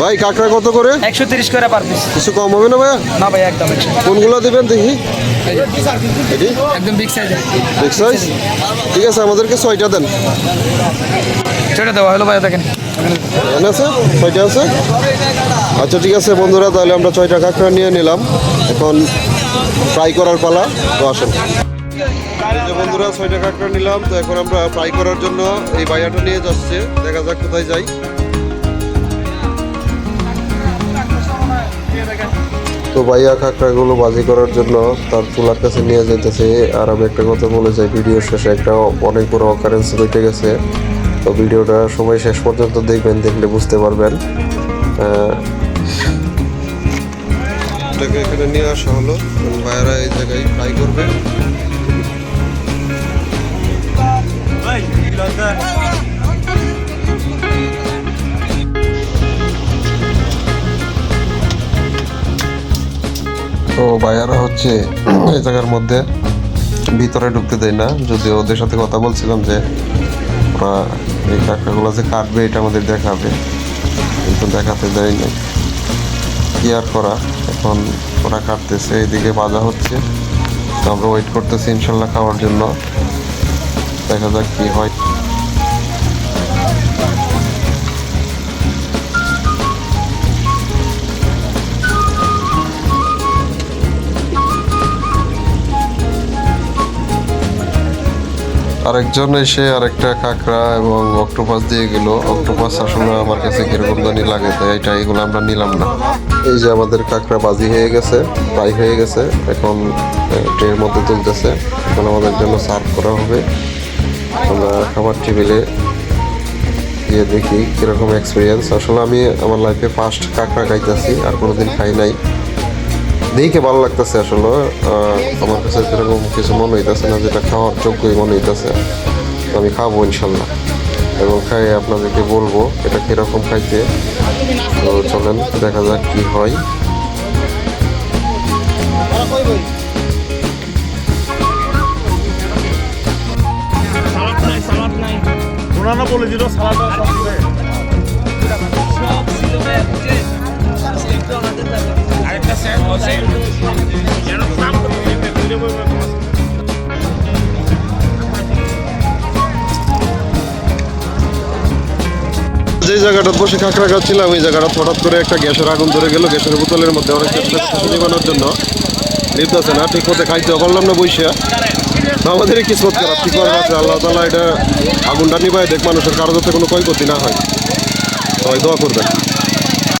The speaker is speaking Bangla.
ভাই কাঁকড়া কত করে? একশো তিরিশ করে পার পিস কিছু কম হবে না ভাইয়া? না ভাই একদম কোনগুলো দেবেন দেখি? এটি একদম বিগ সাইজ বিগ সাইজ ঠিক আছে আমাদেরকে ছয়টা দেন। সেটা দেওয়া হলো ভাই দেখেন। আছে? ছয়টা আছে? আচ্ছা ঠিক আছে বন্ধুরা তাহলে আমরা ছয়টা কাঁকড়া নিয়ে নিলাম। এখন ফ্রাই করার পালা তো আসেন। বন্ধুরা ছয়টা কাঁকড়া নিলাম। তো এখন আমরা ফ্রাই করার জন্য এই বাইয়াটা নিয়ে যাচ্ছে। দেখা যাক কোথায় যাই। তো ভাইয়া কাঁকড়াগুলো বাজি করার জন্য তার চুলার কাছে নিয়ে যাইতেছে। আর আমি একটা কথা বলে যাই ভিডিও শেষে একটা অনেক বড় অকারেন্স ঘটে গেছে। তো ভিডিওটা সবাই শেষ পর্যন্ত দেখবেন দেখলে বুঝতে পারবেন। এটাকে এখানে নিয়ে আসা হলো। ভাইয়ারা এই জায়গায় ফ্রাই করবে। তো ভাইয়ারা হচ্ছে এই জায়গার মধ্যে ভিতরে ঢুকতে দেয় না। যদিও ওদের সাথে কথা বলছিলাম যে ওরা এই কাঁকড়াগুলো যে কাটবে, এটা আমাদের দেখাবে। কিন্তু দেখাতে দেয় না কি আর করা? এখন ওরা কাটতেছে এইদিকে বাজা হচ্ছে। তো আমরা ওয়েট করতেছি ইনশাল্লাহ খাওয়ার জন্য। দেখা যাক কি হয়। আরেকজন এসে আরেকটা কাঁকড়া এবং অক্টোপাস দিয়ে গেল। অক্টোপাস আসলে আমার কাছে কীরকম জানি লাগে, তাই এটা এগুলো আমরা নিলাম না। এই যে আমাদের কাঁকড়া বাজি হয়ে গেছে ফ্রাই হয়ে গেছে, এখন ট্রের মধ্যে তুলতেছে। এখন আমাদের জন্য সার্ভ করা হবে। আমরা খাবার টেবিলে গিয়ে দেখি কীরকম এক্সপিরিয়েন্স আসলে আমি আমার লাইফে ফার্স্ট কাঁকড়া খাইতেছি, আর কোনোদিন খাই নাই। দেখে ভালো লাগতেছে আসলে আহ, আমার কাছে সেরকম কিছু মনে হইতেছে না যেটা খাওয়ার যোগ্যই মনে হইতেছে। আমি খাব ইনশাল্লাহ। এবং খাই আপনাদেরকে বলব এটা কীরকম খাইতে? তো চলেন দেখা যাক কি হয়। ওনারা বলে দিল সালাদ আরেকটা যে জায়গাটা বসে কাঁকড়া খাচ্ছিলাম ওই জায়গাটা হঠাৎ করে একটা গ্যাসের আগুন ধরে গেল, গ্যাসের বোতলের মধ্যে অনেক চেষ্টা নিবানোর জন্য। নিতেছে না, ঠিক মতো খাইতে পারলাম না বসে তো আমাদেরই কিসমত খারাপ, কি করার আছে আল্লাহ তালা এটা আগুনটা নিবাই দেখ, মানুষের কারও যাতে কোনো ক্ষয়ক্ষতি না হয়। সবাই দোয়া করবেন।